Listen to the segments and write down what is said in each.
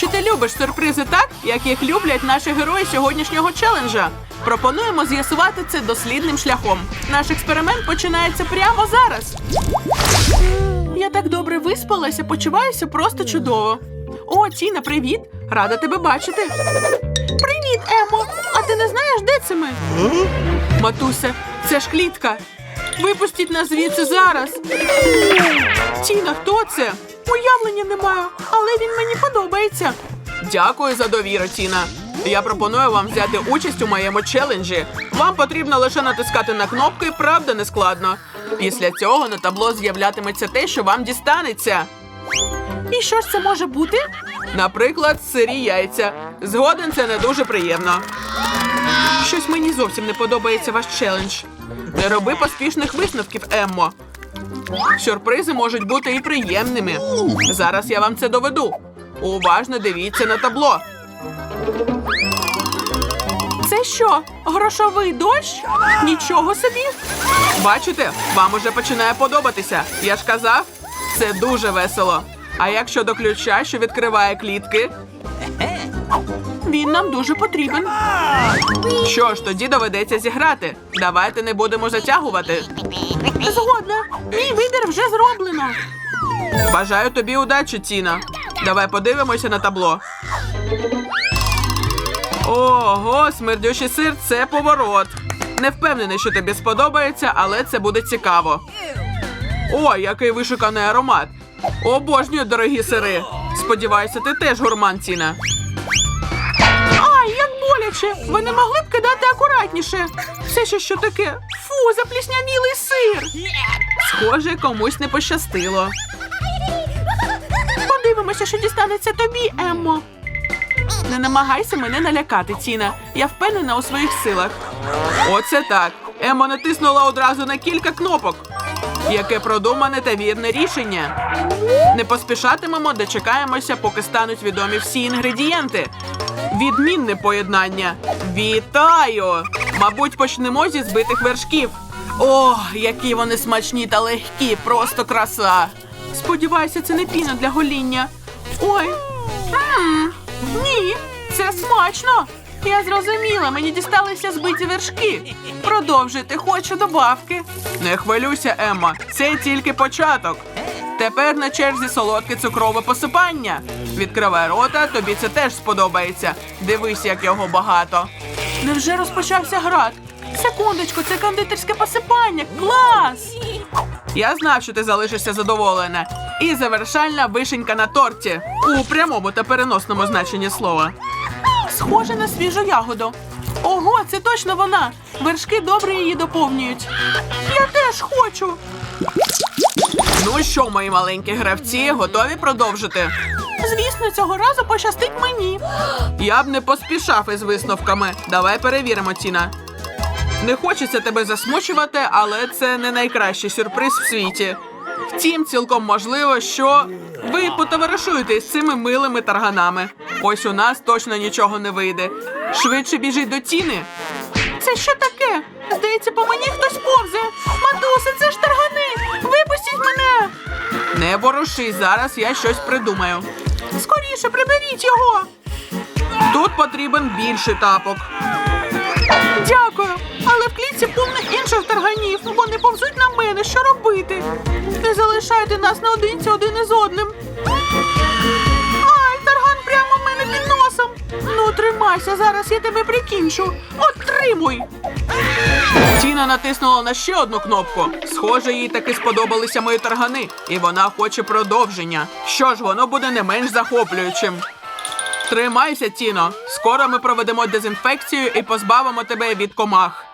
Чи ти любиш сюрпризи так, як їх люблять наші герої сьогоднішнього челенджа? Пропонуємо з'ясувати це дослідним шляхом. Наш експеримент починається прямо зараз. Я так добре виспалася, почуваюся просто чудово. О, Тіна, привіт! Рада тебе бачити. Привіт, Емо! А ти не знаєш, де це ми? Матуся, це ж клітка. Випустіть нас звідси зараз. Тіна, хто це? Уявлення не маю, але він мені подобається. Дякую за довіру, Тіна. Я пропоную вам взяти участь у моєму челенджі. Вам потрібно лише натискати на кнопки, правда не складно. Після цього на табло з'являтиметься те, що вам дістанеться. І що ж це може бути? Наприклад, сирі яйця. Згоден це не дуже приємно. Щось мені зовсім не подобається ваш челендж. Не роби поспішних висновків, Еммо. Сюрпризи можуть бути і приємними. Зараз я вам це доведу. Уважно дивіться на табло. Це що? Грошовий дощ? Нічого собі. Бачите, вам уже починає подобатися. Я ж казав, це дуже весело. А як щодо ключа, що відкриває клітки? Він нам дуже потрібен. Що ж, тоді доведеться зіграти. Давайте не будемо затягувати. Згодна. Мій вибір вже зроблено. Бажаю тобі удачі, Тіна. Давай подивимося на табло. Ого, смердючий сир це поворот. Не впевнений, що тобі сподобається, але це буде цікаво. О, який вишуканий аромат. Обожнюю дорогі сири. Сподіваюся, ти теж гурман, Тіна. Ай, як боляче! Ви не могли б кидати акуратніше. Це ще що таке? Фу, запліснянілий сир. Схоже, комусь не пощастило. Подивимося, що дістанеться тобі, Еммо. Не намагайся мене налякати, Тіна. Я впевнена у своїх силах. Оце так. Емма натиснула одразу на кілька кнопок. Яке продумане та вірне рішення. Не поспішатимемо, дочекаємося, поки стануть відомі всі інгредієнти. Відмінне поєднання. Вітаю! Мабуть, почнемо зі збитих вершків. О, які вони смачні та легкі, просто краса. Сподіваюся, це не піна для гоління. Ой. м ні, це смачно. Я зрозуміла, мені дісталися збиті вершки. Продовжуйте, хочу добавки. Не хвилюйся, Емма, це тільки початок. Тепер на черзі солодке цукрове посипання. Відкривай рота, тобі це теж сподобається. Дивись, як його багато. Невже розпочався град? Секундочку, це кондитерське посипання. Клас! Я знав, що ти залишишся задоволена. І завершальна вишенька на торті у прямому та переносному значенні слова. Схоже на свіжу ягоду. Ого, це точно вона. Вершки добре її доповнюють. Я теж хочу. Ну що, мої маленькі гравці, готові продовжити? Звісно, цього разу пощастить мені. Я б не поспішав із висновками. Давай перевіримо, Тіна. Не хочеться тебе засмучувати, але це не найкращий сюрприз в світі. Втім, цілком можливо, що ви потоваришуєте з цими милими тарганами. Ось у нас точно нічого не вийде. Швидше біжіть до тіни. Це що таке? Здається, по мені хтось повзе. Матусе, це ж таргани! Випустіть мене! Не ворушись, зараз я щось придумаю. Скоріше приберіть його. Тут потрібен більший тапок. Дякую, але в клітці повно інших тарганів. Вони повзуть на мене. Що робити? Не залишайте нас наодинці один із одним. Ай, тарган прямо в мене під носом. Ну, тримайся, зараз я тебе прикінчу. Отримуй. Тіна натиснула на ще одну кнопку. Схоже, їй таки сподобалися мої таргани, і вона хоче продовження. Що ж, воно буде не менш захоплюючим. Тримайся, Тіно. Скоро ми проведемо дезінфекцію і позбавимо тебе від комах.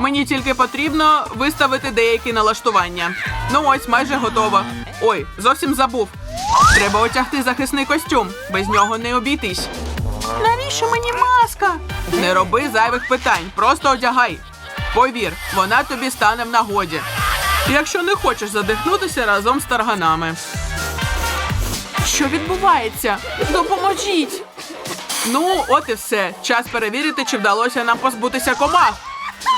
Мені тільки потрібно виставити деякі налаштування. Ну ось, майже готово. Ой, зовсім забув. Треба одягти захисний костюм. Без нього не обійтись. Навіщо мені маска? Не роби зайвих питань, просто одягай. Повір, вона тобі стане в нагоді. Якщо не хочеш задихнутися разом з тарганами. Що відбувається? Допоможіть. Ну, от і все. Час перевірити, чи вдалося нам позбутися комах.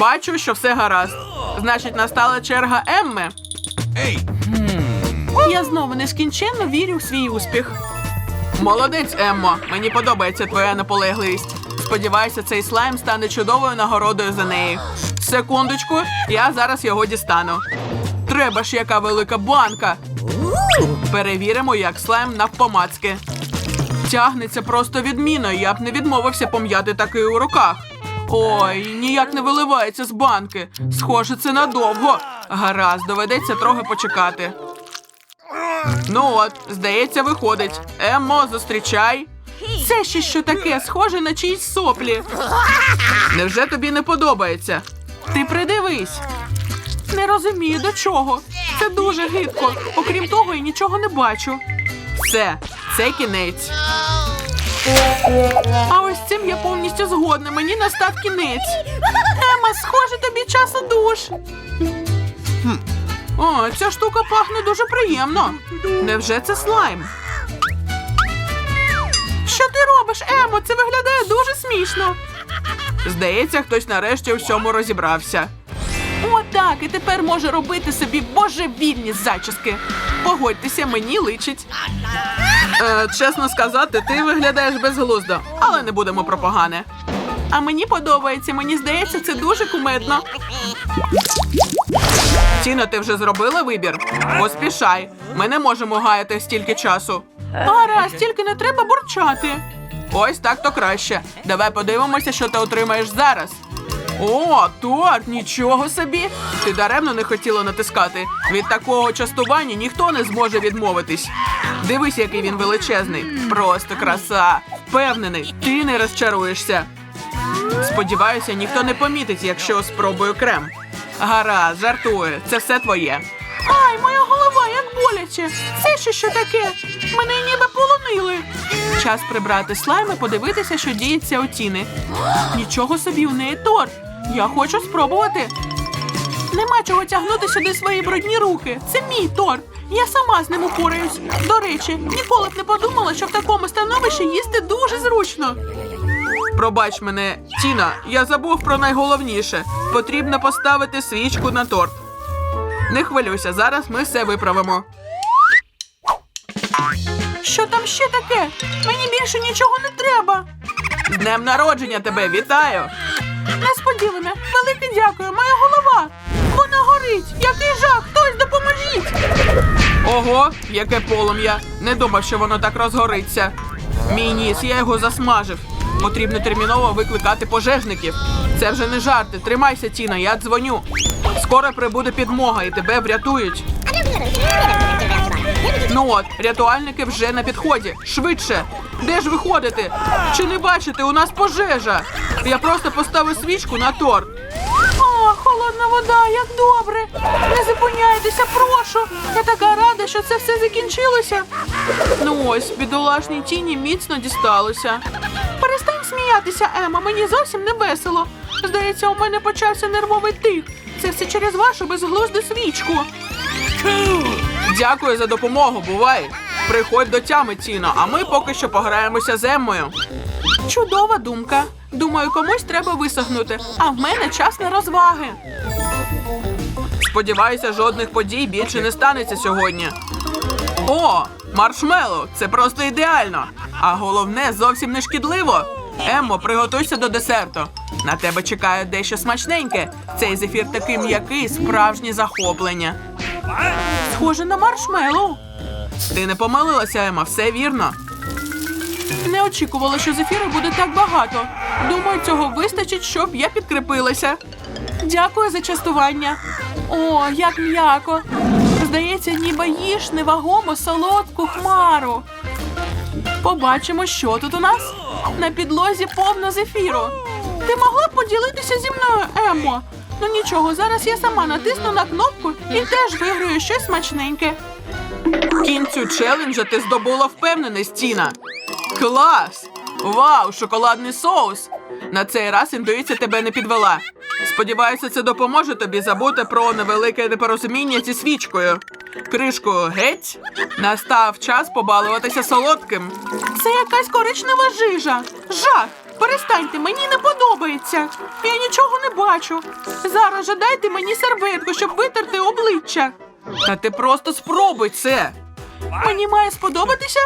Бачу, що все гаразд. Значить, настала черга Емми. Я знову нескінченно вірю в свій успіх. Молодець, Еммо. Мені подобається твоя наполегливість. Сподіваюся, цей слайм стане чудовою нагородою за неї. Секундочку, я зараз його дістану. Треба ж яка велика банка. Перевіримо, як слайм навпомацьки. Тягнеться просто відмінно, я б не відмовився пом'яти такий у руках. Ой, ніяк не виливається з банки. Схоже, це надовго. Гаразд, доведеться трохи почекати. Ну от, здається, виходить. Еммо, зустрічай. Це ще що таке, схоже на чиїсь соплі. Невже тобі не подобається? Ти придивись. Не розумію до чого. Це дуже гидко. Окрім того, я нічого не бачу. Все, це кінець. А ось цим я повністю згодна. Мені настав кінець. Ема, схоже, тобі час у душ. О, ця штука пахне дуже приємно. Невже це слайм? Що ти робиш, Емо? Це виглядає дуже смішно. Здається, хтось нарешті у всьому розібрався. О, так, і тепер може робити собі божевільні зачіски. Погодьтеся, мені личить. Е, чесно сказати, ти виглядаєш безглуздо, але не будемо про погане. А мені подобається, мені здається, це дуже кумедно. Тіно, ти вже зробила вибір? Поспішай. Ми не можемо гаяти стільки часу. Гаразд, тільки не треба бурчати. Ось так то краще. Давай подивимося, що ти отримаєш зараз. О, торт, нічого собі. Ти даремно не хотіла натискати. Від такого частування ніхто не зможе відмовитись. Дивись, який він величезний. Просто краса. Впевнений, ти не розчаруєшся. Сподіваюся, ніхто не помітить, якщо спробую крем. Гаразд, жартую, це все твоє. Боляче. Це ще що таке? Мене ніби полонили. Час прибрати слайм і подивитися, що діється у тіни. Нічого собі, у неї торт. Я хочу спробувати. Нема чого тягнути сюди свої брудні руки. Це мій торт. Я сама з ним упораюсь. До речі, ніколи б не подумала, що в такому становищі їсти дуже зручно. Пробач мене, Тіна, я забув про найголовніше. Потрібно поставити свічку на торт. Не хвилюйся, зараз ми все виправимо. Що там ще таке? Мені більше нічого не треба. З днем народження тебе вітаю! Несподіване, велике дякую, моя голова. Вона горить. Який жах, хтось допоможіть. Ого, яке полум'я. Не думав, що воно так розгориться. Мій ніс, я його засмажив. Потрібно терміново викликати пожежників. Це вже не жарти. Тримайся, Тіна, я дзвоню. Скоро прибуде підмога і тебе врятують. Ну от, рятувальники вже на підході. Швидше. Де ж виходити? Чи не бачите, у нас пожежа. Я просто поставив свічку на торт. О, холодна вода, як добре. Не зупиняйтеся, прошу. Я така рада, що це все закінчилося. Ну ось, бідолашній тіні міцно дісталося. Перестань сміятися, Ема, мені зовсім не весело. Здається, у мене почався нервовий тик. Це все через вашу безглузду свічку. Дякую за допомогу, бувай. Приходь до тями, Тіно, а ми поки що пограємося з Еммою. Чудова думка. Думаю, комусь треба висохнути, а в мене час на розваги. Сподіваюся, жодних подій більше не станеться сьогодні. О, маршмело! Це просто ідеально. А головне, зовсім не шкідливо. Еммо, приготуйся до десерту. На тебе чекає дещо смачненьке. Цей зефір такий м'який, справжнє захоплення. Схоже на маршмеллоу. Ти не помилилася, Ема, все вірно. Не очікувала, що зефіру буде так багато. Думаю, цього вистачить, щоб я підкріпилася. Дякую за частування. О, як м'яко. Здається, ніби їж невагому солодку хмару. Побачимо, що тут у нас. На підлозі повно зефіру. Ти могла б поділитися зі мною, Еммо? Ну нічого, зараз я сама натисну на кнопку і теж виграю щось смачненьке. Кінцю челенджа ти здобула впевненість, Тіна. Клас! Вау, шоколадний соус! На цей раз інтуїція тебе не підвела. Сподіваюся, це допоможе тобі забути про невелике непорозуміння зі свічкою. Кришку геть. Настав час побалуватися солодким. Це якась коричнева жижа. Жах! Перестаньте, мені не подобається. Я нічого не бачу. Зараз же дайте мені серветку, щоб витерти обличчя. Та ти просто спробуй це. Мені має сподобатися?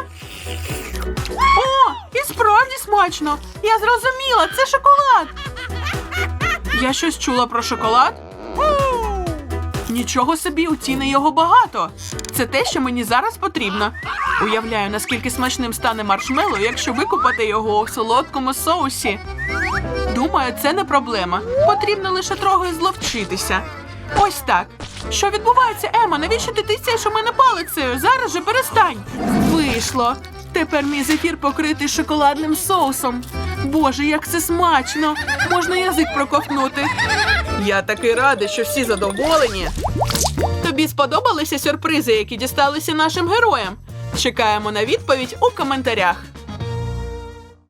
О, і справді смачно. Я зрозуміла, це шоколад. Я щось чула про шоколад? Нічого собі, у Тіни його багато. Це те, що мені зараз потрібно. Уявляю, наскільки смачним стане маршмеллоу, якщо викупати його у солодкому соусі. Думаю, це не проблема. Потрібно лише трохи зловчитися. Ось так. Що відбувається, Ема? Навіщо ти тицяєш у мене палицею? Зараз же перестань. Вийшло. Тепер мій зефір покритий шоколадним соусом. Боже, як це смачно! Можна язик проковтнути. Я такий радий, що всі задоволені. Тобі сподобалися сюрпризи, які дісталися нашим героям? Чекаємо на відповідь у коментарях.